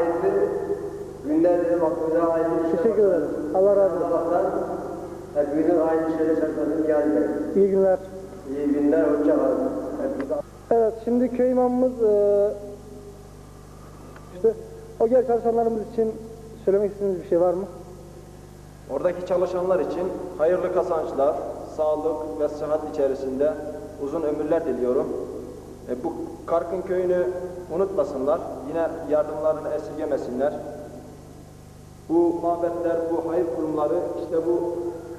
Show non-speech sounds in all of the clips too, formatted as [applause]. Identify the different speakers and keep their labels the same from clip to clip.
Speaker 1: hayırlı günler dilerim. Hepinize hayırlı işler.
Speaker 2: Teşekkür ederim. Allah razı olsun.
Speaker 1: Allah'tan hepinizin hayırlı işlere çarpmasını niyaz ederim.
Speaker 2: İyi günler.
Speaker 1: İyi günler, hoşça kalın. Hepinize
Speaker 2: Evet, şimdi köy imamımız eee, işte o gel çalışanlarımız için söylemek istediğiniz bir şey var mı?
Speaker 3: Oradaki çalışanlar için hayırlı kazançlar, sağlık ve sıhhat içerisinde uzun ömürler diliyorum. E, bu Karkın köyünü unutmasınlar, yine yardımlarını esirgemesinler. Bu mabetler, bu hayır kurumları işte bu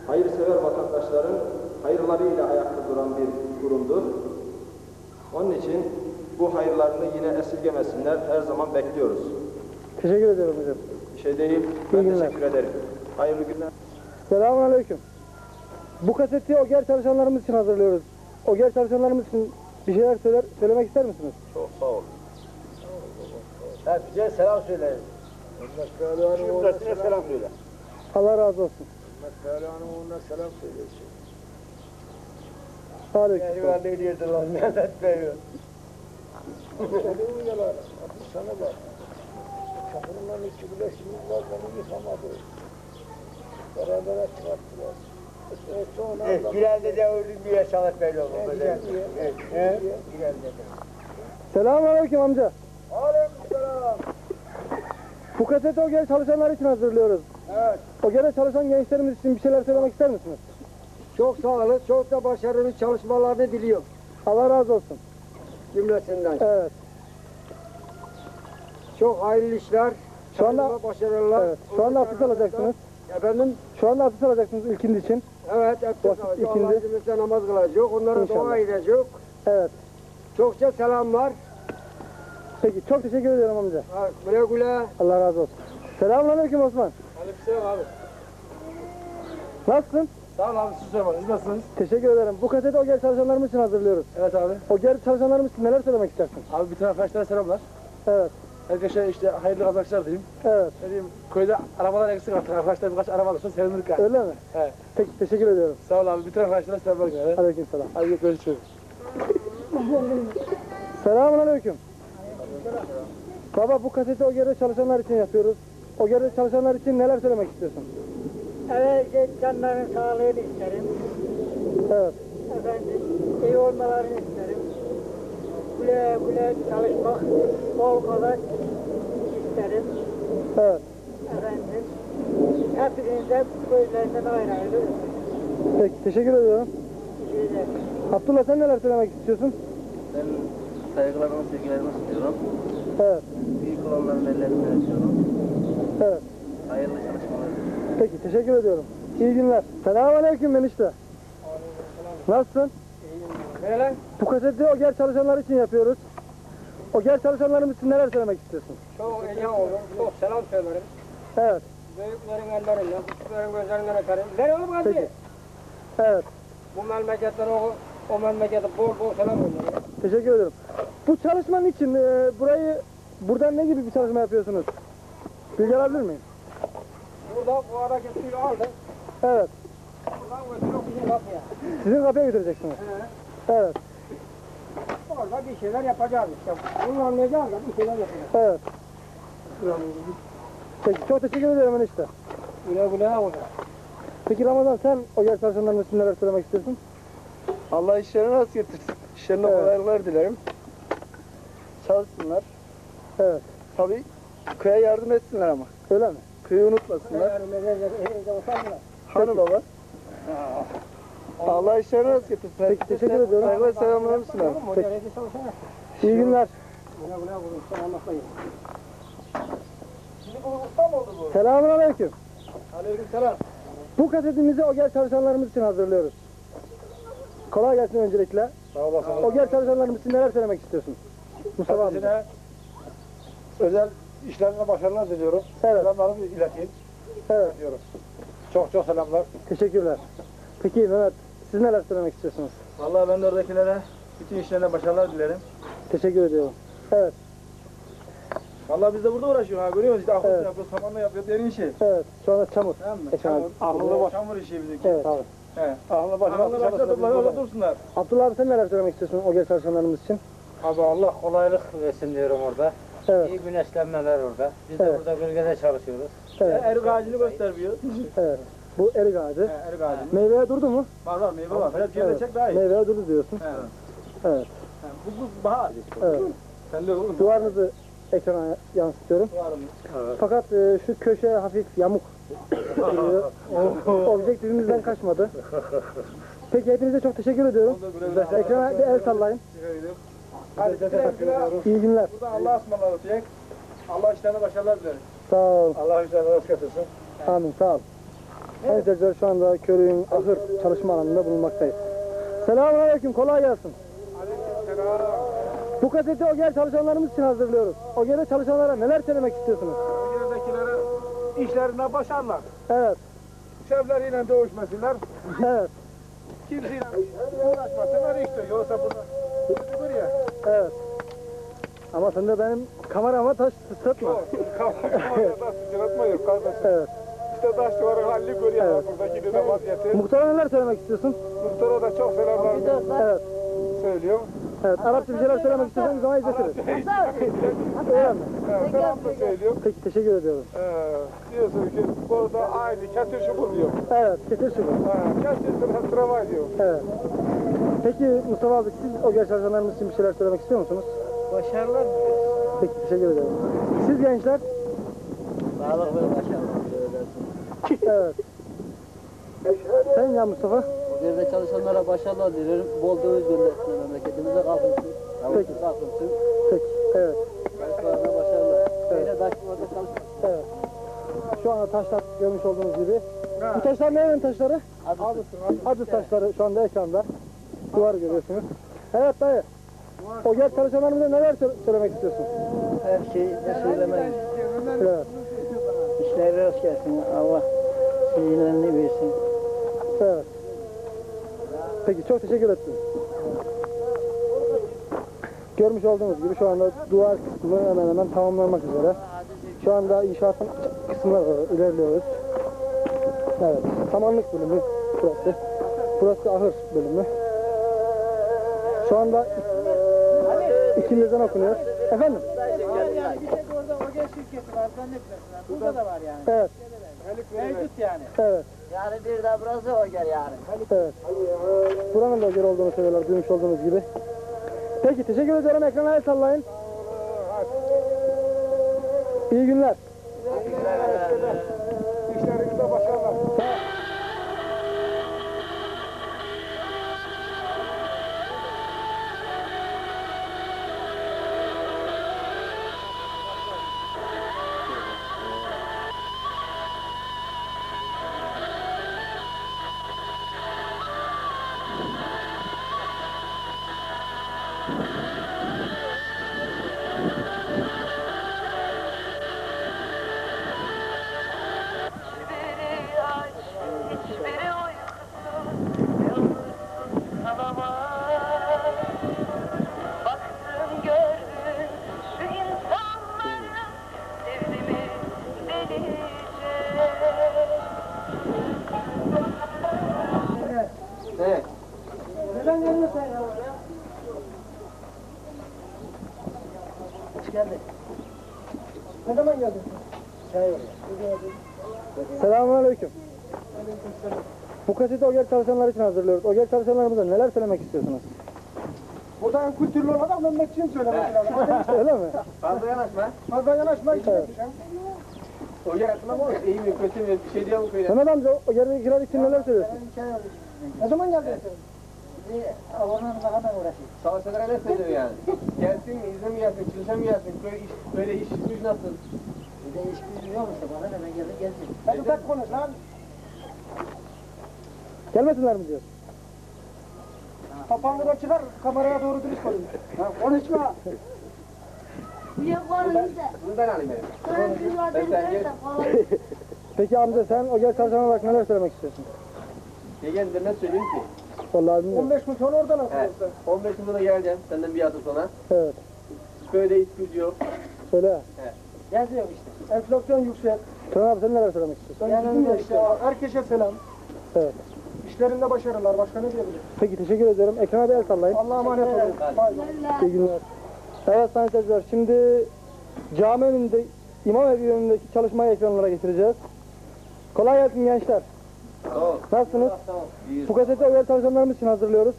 Speaker 3: hayırsever vatandaşların hayırlarıyla ayakta duran bir kurumdur. Onun için bu hayırlarını yine esirgemesinler, her zaman bekliyoruz.
Speaker 2: Teşekkür ederim hocam.
Speaker 3: Bir şey değil, ben teşekkür ederim. Hayırlı günler.
Speaker 2: Selamun Aleyküm. Bu kaseti o gel çalışanlarımız için hazırlıyoruz. O gel çalışanlarımız için bir şeyler söyler, söylemek ister misiniz?
Speaker 1: Hepinize selam söyleyin.
Speaker 4: Cümlesine selam söyle.
Speaker 2: Allah razı olsun.
Speaker 4: Mehmet ona selam söylesin.
Speaker 2: Aleyküm.
Speaker 1: Eyvallah ne diyordu lan Mehmet Bey.
Speaker 4: Hadi sana bak. Çakırından iki bileşimiz var beni yıkamadı. Beraber çıkarttılar. E, sonra
Speaker 1: Eh, Girelde de öldüm bir yaşamak böyle oldu.
Speaker 4: Evet. De.
Speaker 2: Selamun Aleyküm amca.
Speaker 4: Aleykümselam.
Speaker 2: Bu kaseti o gel çalışanlar için hazırlıyoruz.
Speaker 4: Evet.
Speaker 2: O gel çalışan gençlerimiz için bir şeyler söylemek ister misiniz?
Speaker 4: Çok sağ olun. Çok da başarılı çalışmalarını diliyorum.
Speaker 2: Allah razı olsun.
Speaker 4: Cümlesinden.
Speaker 2: Evet.
Speaker 4: Çok hayırlı işler.
Speaker 2: Şu anda-
Speaker 4: başarılar.
Speaker 2: Evet. Şu anda abdest alacaksınız.
Speaker 4: Efendim?
Speaker 2: Şu anda abdest alacaksınız ilkindi için.
Speaker 4: Evet.
Speaker 2: Vakit
Speaker 4: Abdest
Speaker 2: ikindi.
Speaker 4: Allah izniyle namaz kılacak. Onlara
Speaker 2: İnşallah.
Speaker 4: dua edecek.
Speaker 2: Evet.
Speaker 4: Çokça selamlar.
Speaker 2: Peki çok teşekkür ederim amca.
Speaker 4: Ha, Güle güle.
Speaker 2: Allah razı olsun. Selamun Aleyküm Osman.
Speaker 4: Aleykümselam abi.
Speaker 2: Nasılsın?
Speaker 4: Sağ ol abi siz sormadınız. Nasılsınız?
Speaker 2: Teşekkür ederim. Bu kaseti o gel çalışanlarımız için hazırlıyoruz.
Speaker 4: Evet abi.
Speaker 2: O gel çalışanlarımız için neler söylemek istersin?
Speaker 4: Abi bütün arkadaşlara selamlar.
Speaker 2: Evet.
Speaker 4: Herkese işte hayırlı kazançlar diyeyim.
Speaker 2: Evet.
Speaker 4: Ne diyeyim, köyde arabalar eksik artık. Arkadaşlar birkaç araba alırsa sevinirik yani.
Speaker 2: Öyle mi?
Speaker 4: Evet.
Speaker 2: Peki teşekkür ediyorum.
Speaker 4: Sağ ol abi. Bütün arkadaşlara selamlar gönder.
Speaker 2: Aleyküm selam.
Speaker 4: Hadi görüşürüz.
Speaker 2: Selamun Aleyküm. Baba bu kaseti o geri çalışanlar için yapıyoruz. O geri çalışanlar için neler söylemek istiyorsun?
Speaker 5: Evet, canların sağlığını isterim.
Speaker 2: Evet.
Speaker 5: Efendim, iyi olmalarını isterim. Güle güle çalışmak, bol kazanç isterim.
Speaker 2: Evet.
Speaker 5: Efendim, hepinize gözlerinden ayrı ayrı.
Speaker 2: Peki teşekkür ediyorum.
Speaker 5: Teşekkür ederim.
Speaker 2: Abdullah sen neler söylemek istiyorsun?
Speaker 6: Ben saygılarımı, sevgilerimi sunuyorum.
Speaker 2: Evet.
Speaker 6: Büyük olanların ellerinden öpüyorum.
Speaker 2: Evet.
Speaker 6: Hayırlı çalışmalar.
Speaker 2: Peki teşekkür ediyorum. İyi günler. Selamun Aleyküm enişte. Nasılsın?
Speaker 4: Ne lan?
Speaker 2: Bu kaseti o gel çalışanlar için yapıyoruz. O gel çalışanlarımız için neler söylemek istiyorsun?
Speaker 4: Çok iyi olur. Çok selam söylerim.
Speaker 2: Evet.
Speaker 4: Büyüklerin ellerinden, küçüklerin gözlerinden öperim. Ne oğlum
Speaker 2: Peki.
Speaker 4: kardeşim?
Speaker 2: Evet.
Speaker 4: Bu memleketten o, o memlekete bol bol selam gönderiyorum.
Speaker 2: Teşekkür ederim. Bu çalışmanın için e, burayı buradan ne gibi bir çalışma yapıyorsunuz? Bilgi alabilir miyim?
Speaker 4: Burada bu aradaki suyu aldık.
Speaker 2: Evet.
Speaker 4: Buradan götürüp bizim kapıya.
Speaker 2: Sizin kapıya götüreceksiniz. Evet.
Speaker 4: Orada bir şeyler yapacağız işte. Bunu anlayacağız da bir şeyler yapacağız.
Speaker 2: Evet. Peki çok teşekkür ederim enişte.
Speaker 4: Güle güle abi.
Speaker 2: Peki Ramazan sen o gel çalışanların için neler söylemek istiyorsun?
Speaker 4: Allah işlerini nasıl getirsin. İşlerine
Speaker 2: Evet.
Speaker 4: kolaylıklar dilerim. Çalışsınlar.
Speaker 2: Evet.
Speaker 4: Tabii köye yardım etsinler ama.
Speaker 2: Öyle mi?
Speaker 4: Köyü unutmasınlar. Hanı baba. Allah işlerini nasıl getirsin.
Speaker 2: Peki, teşekkür ediyorum.
Speaker 4: Saygı ve selamlarımı sunarım.
Speaker 2: Peki. İyi günler. Selamun aleyküm.
Speaker 4: Aleykümselam.
Speaker 2: Bu kasetimizi o gel çalışanlarımız için hazırlıyoruz. Kolay gelsin öncelikle.
Speaker 4: Sağ olasın.
Speaker 2: O gel çalışanlarımız için neler söylemek istiyorsun? Mustafa amca.
Speaker 4: Özel işlerine başarılar diliyorum.
Speaker 2: Evet.
Speaker 4: Selamlarımı ileteyim
Speaker 2: Evet.
Speaker 4: diyorum. Çok çok selamlar.
Speaker 2: Teşekkürler. Peki Mehmet siz neler söylemek istiyorsunuz?
Speaker 3: Vallahi ben de oradakilere bütün işlerine başarılar dilerim.
Speaker 2: Teşekkür ediyorum. Evet.
Speaker 7: Vallahi biz de burada uğraşıyoruz ha görüyor musun? İşte akıl
Speaker 2: Evet.
Speaker 7: yapıyor, samanla yapıyor, derin işi.
Speaker 2: Evet. Şu anda çamur.
Speaker 7: Tamam mı?
Speaker 2: Ekran abi.
Speaker 7: Çamur,
Speaker 2: Akıllı baş.
Speaker 7: çamur işi bizimki.
Speaker 2: Evet abi.
Speaker 7: He.
Speaker 2: Akıllı baş.
Speaker 7: Akıllı başta toplanıyor, orada dursunlar.
Speaker 2: Abdullah abi sen neler söylemek istiyorsun OGEL çalışanlarımız için?
Speaker 8: Abi Allah kolaylık versin diyorum orada.
Speaker 2: Evet.
Speaker 8: İyi güneşlenmeler orada. Biz de
Speaker 2: Evet.
Speaker 8: burada bölgede çalışıyoruz.
Speaker 2: Evet.
Speaker 7: Erik ağacını göstermiyor.
Speaker 2: Evet. Bu erik ağacı.
Speaker 7: He, erik ağacını.
Speaker 2: Meyveye durdu mu?
Speaker 7: Var var meyve var. Yerine
Speaker 2: Evet.
Speaker 7: çek daha iyi.
Speaker 2: Meyveye durdu diyorsun.
Speaker 7: He.
Speaker 2: Evet.
Speaker 7: He, Bu, bu bahar.
Speaker 2: Evet.
Speaker 7: Sen de oğlum.
Speaker 2: Duvarınızı ekrana yansıtıyorum. Fakat e, şu köşe hafif yamuk. [laughs] Objektifimizden kaçmadı. Peki hepinize çok teşekkür ediyorum. Ekrana bir el sallayın.
Speaker 7: Hadi güle güle.
Speaker 2: İyi günler.
Speaker 7: Burada Allah'a ısmarladık. Allah işlerine başarılar dilerim.
Speaker 2: Sağ ol.
Speaker 7: Allah işlerine rast getirsin.
Speaker 2: Amin. Sağ ol. Seyirciler şu anda Körük'ün ahır çalışma alanında bulunmaktayız. Selamun Aleyküm. Kolay gelsin. Bu kaseti OGEL çalışanlarımız için hazırlıyoruz. OGEL'e çalışanlara neler söylemek istiyorsunuz?
Speaker 7: Yerdekilere işlerine başarılar.
Speaker 2: Evet.
Speaker 7: Şefleriyle dövüşmesinler.
Speaker 2: Evet.
Speaker 7: Kimseyle uğraşmasınlar işte. Yoksa burada Yürü ya.
Speaker 2: Evet. Ama sen de benim kamerama taş sıçratma.
Speaker 7: Kamerada sıçratmıyor [laughs] kardeşim.
Speaker 2: Evet.
Speaker 7: İşte taş duvarın halini görüyor
Speaker 2: Evet.
Speaker 7: buradaki de vaziyeti.
Speaker 2: Muhtara neler söylemek istiyorsun?
Speaker 7: Muhtara da çok selamlarımı
Speaker 2: Evet.
Speaker 7: söylüyor.
Speaker 2: Evet. Arapça bir şeyler söylemek istiyorsan o zaman izletirim. Öyle mi?
Speaker 7: Ee, Selam da söylüyor.
Speaker 2: Peki teşekkür ediyorum.
Speaker 7: Ee, diyorsun ki burada aynı ketir şu bu diyor.
Speaker 2: Evet. Getir şunu.
Speaker 7: Ha, ketirsin hep travay diyor.
Speaker 2: Evet. Peki Mustafa abi siz OGEL çalışanlarımız için bir şeyler söylemek istiyor musunuz?
Speaker 8: Başarılar
Speaker 2: Peki teşekkür ederim. Siz gençler?
Speaker 6: Sağlık ve başarılar.
Speaker 2: Evet. Sen ya Mustafa?
Speaker 6: Yerde çalışanlara başarılar diliyorum. Bol döviz göndersinler memleketimize kalkınsın.
Speaker 2: Peki.
Speaker 6: Kalkınsın.
Speaker 2: Peki. Evet.
Speaker 6: Başkalarına başarılar. Böyle taş orada çalışmasın.
Speaker 2: Evet. Şu anda taşlar görmüş olduğunuz gibi. Bu taşlar nerenin taşları? Adı taşları şu anda ekranda. Duvar görüyorsunuz. Evet dayı. O gel çalışanlarımıza neler sö- söylemek istiyorsun?
Speaker 4: Her şeyi de söylemeyiz.
Speaker 2: Evet.
Speaker 4: İşleri rast gelsin. Allah sizlerini versin.
Speaker 2: Evet. Peki çok teşekkür ettim. Görmüş olduğunuz gibi şu anda duvar kısmı hemen hemen tamamlanmak üzere. Şu anda inşaatın kısmına ilerliyoruz. Evet. Samanlık bölümü burası. Burası ahır bölümü. Şu anda ikimizden okunuyor. Efendim?
Speaker 5: Şirketi var zannetmesinler. Burada da var yani.
Speaker 2: Evet.
Speaker 5: Mevcut yani.
Speaker 2: Evet.
Speaker 6: Yani bir de burası o gel yani.
Speaker 2: Evet. Buranın da göre olduğunu söylüyorlar duymuş olduğunuz gibi. Peki teşekkür ediyorum. Ekrana el sallayın. İyi günler. Selamun Aleyküm. Bu kaseti OGEL çalışanlar için hazırlıyoruz. OGEL çalışanlarımıza neler söylemek istiyorsunuz?
Speaker 7: Buradan kültürlü olarak Mehmet için söylemek lazım. [laughs]
Speaker 2: Öyle mi?
Speaker 3: Fazla yanaşma.
Speaker 7: Fazla yanaşma
Speaker 2: Evet.
Speaker 7: düşen.
Speaker 3: O yaratma mı? İyi mi kötü mü? Bir şey diyor mu köyde?
Speaker 2: Mehmet amca OGEL'dekiler için neler söylüyorsun?
Speaker 7: Ne zaman geldin sen?
Speaker 4: Onunla hemen uğraşayım.
Speaker 3: Savaşçılara ne söylüyor yani? Gelsin mi, izin mi gelsin, çalışan mı gelsin? Köy iş, böyle iş güç nasıl?
Speaker 4: Bir de iş gücü yok işte. Bana hemen geldi gelsin.
Speaker 7: Hadi tek konuş lan.
Speaker 2: Gelmesinler mi diyor?
Speaker 7: Papağanı da çıkar, kameraya doğru dürüst konuş. Ha, konuşma.
Speaker 3: Bunu ben alayım benim. Ben sen gel.
Speaker 2: Peki amca sen OGEL çalışan olarak neler söylemek istiyorsun?
Speaker 3: Yegen de ne söyleyeyim ki?
Speaker 2: Vallahi bilmiyorum.
Speaker 7: 15 gün sonra orada nasıl olsa?
Speaker 3: 15 yılda geleceğim senden bir hafta sonra.
Speaker 2: Evet.
Speaker 3: Böyle iş gücü yok.
Speaker 2: Söyle.
Speaker 3: He.
Speaker 9: Yazıyor işte.
Speaker 2: Enflasyon yüksek. Turan abi sen neler söylemek istiyorsun?
Speaker 9: Yanında işte.
Speaker 2: Herkese selam. Evet.
Speaker 10: İşlerinde başarılar. Başka ne diyebilirim?
Speaker 2: Peki teşekkür ediyorum. Ekrana bir el sallayın.
Speaker 10: Allah'a emanet olun.
Speaker 2: İyi günler. Evet sayın seyirciler şimdi cami önünde imam evi önündeki çalışmayı ekranlara getireceğiz. Kolay gelsin gençler. Nasılsınız? Bu kaseti OGEL çalışanlarımız için hazırlıyoruz.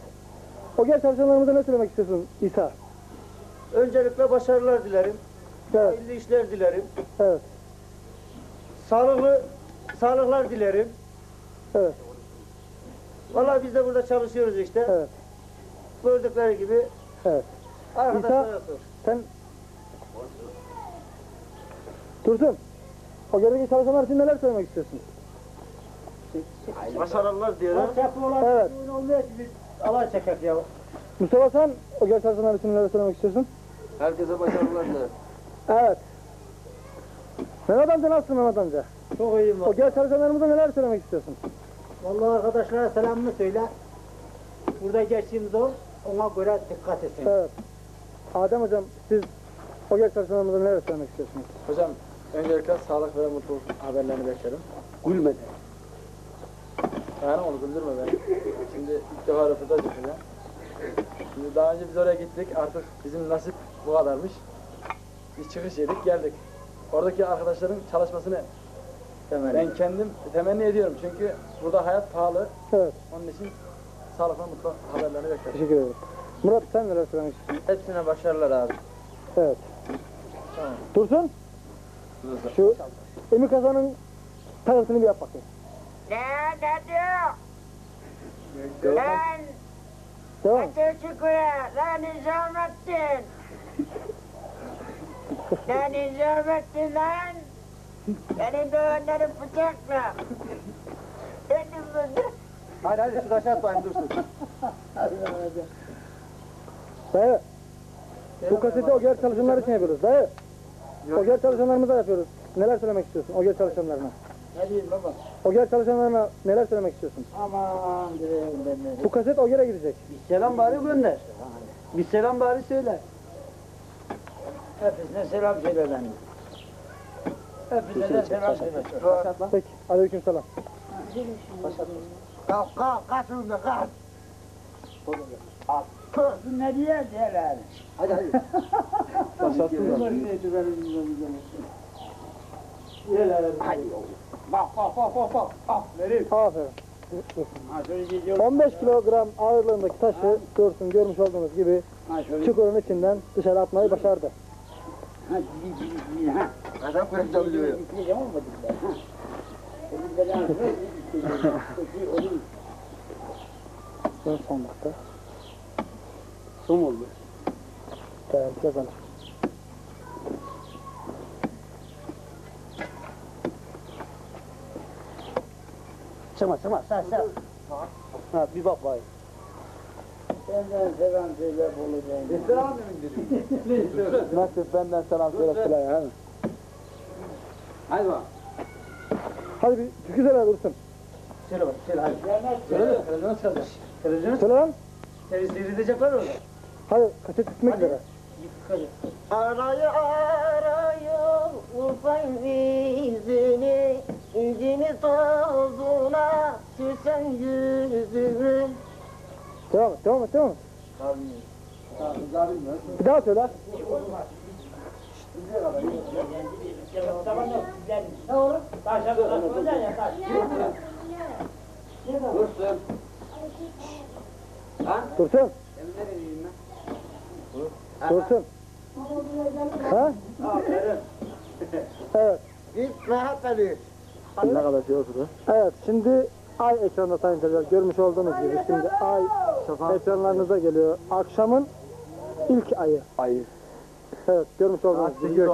Speaker 2: OGEL çalışanlarımıza ne söylemek istiyorsun İsa?
Speaker 6: Öncelikle başarılar dilerim.
Speaker 2: Evet,
Speaker 6: Hayırlı işler dilerim.
Speaker 2: evet,
Speaker 6: Sağlıklı sağlıklar dilerim.
Speaker 2: evet,
Speaker 6: Vallahi biz de burada çalışıyoruz işte.
Speaker 2: evet.
Speaker 6: Gördükleri gibi
Speaker 2: Evet.
Speaker 6: arkadaşlara
Speaker 2: İsa-. Sen... Dursun. OGEL'deki çalışanlar için neler söylemek istiyorsun?
Speaker 6: Başarılar diyorum.
Speaker 2: Evet.
Speaker 6: Olmuyor ki biz alay çekek ya.
Speaker 2: Mustafa sen OGEL çalışanlar için neler söylemek istiyorsun?
Speaker 11: Herkese başarılar dilerim.
Speaker 2: Evet. Mehmet amca nasılsın Mehmet amca?
Speaker 6: Çok iyiyim bak.
Speaker 2: OGEL çalışanlarımıza neler söylemek istiyorsun?
Speaker 6: Vallahi arkadaşlara selamını söyle. Burada geçtiğimiz o. Ona göre dikkat etsin.
Speaker 2: Evet. Adem hocam siz OGEL çalışanlarımıza neler söylemek istiyorsunuz?
Speaker 7: Hocam öncelikle sağlık ve mutluluk haberlerini beklerim.
Speaker 11: Gülmedi.
Speaker 7: Yani onu güldürme beni. Şimdi ilk defa röportaj yapacağım. Şimdi daha önce biz oraya gittik. Artık bizim nasip bu kadarmış. Biz çıkış yedik geldik. Oradaki arkadaşların çalışmasını ben kendim temenni ediyorum. Çünkü burada hayat pahalı.
Speaker 2: Evet.
Speaker 7: Onun için sağlık ve mutluluk haberlerini beklerim.
Speaker 2: Teşekkür ederim. Murat sen neler söylemek istiyorsun?
Speaker 12: Hepsine başarılar abi.
Speaker 2: Evet. Dursun. Şu Emi Kazan'ın tanıtını bir yap bakayım.
Speaker 13: Ne ne diyor? Lan
Speaker 2: Devam.
Speaker 13: Atatürk'e lan Nizamettin. Lan Nizamettin lan. Beni dövenleri bıçakla. Dedim bunu.
Speaker 7: Hadi hadi şu taşı atmayın dursun.
Speaker 2: Dayı. Bu kaseti OGEL çalışanlar için yapıyoruz. Dayı. OGEL çalışanlarımıza yapıyoruz. Neler söylemek istiyorsun OGEL çalışanlarına?
Speaker 6: Ne diyeyim baba?
Speaker 2: OGEL çalışanlarına neler söylemek istiyorsun?
Speaker 6: Aman.
Speaker 2: Bu kaset OGEL'e gidecek.
Speaker 6: Bir selam bari gönder. Bir selam bari söyle. Hepsine selam söyle lan. Hepsine de selam söyle.
Speaker 2: Peki. Aleyküm selam.
Speaker 6: Kalk kalk kalk şurada kalk. Kalk. Ne diye diyorlar.
Speaker 2: Hadi hadi. Başlatsın da.
Speaker 6: Bak bak bak bak bak. Aferin.
Speaker 2: Aferin. 15 kilogram ağırlığındaki taşı Dursun görmüş olduğunuz gibi çukurun içinden dışarı atmayı başardı.
Speaker 11: Neden kuracağım
Speaker 2: Son son dakika.
Speaker 11: Son oldu.
Speaker 2: Garanti kazanır.
Speaker 6: Çıkma çıkma sen sen. Ha bir bak bak. Senden selam söyle bulacağım.
Speaker 2: Nasıl benden selam söyle [laughs] söyle ya.
Speaker 11: Hadi bak.
Speaker 2: Hadi bir türkü söyle Dursun.
Speaker 6: Söyle bak söyle hadi. Söyle. Televizyona çıkacak. Televizyona
Speaker 2: Söyle lan.
Speaker 6: seyredecekler orada.
Speaker 2: Hadi kaset bitmek üzere.
Speaker 13: Arayı arayı Urfa'nın izini İzini tozuna Sürsen yüzünü
Speaker 2: Devam et, devam et, devam et. Bir daha söyle. Dursun. Dursun. Ha? Evet.
Speaker 6: Alıyoruz.
Speaker 2: Ne kadar şey Evet şimdi ay ekranda sayın seyirciler görmüş olduğunuz gibi şimdi ay ekranlarınıza geliyor. Akşamın ilk ayı.
Speaker 11: Ayı.
Speaker 2: Evet görmüş olduğunuz gibi gökyüzü.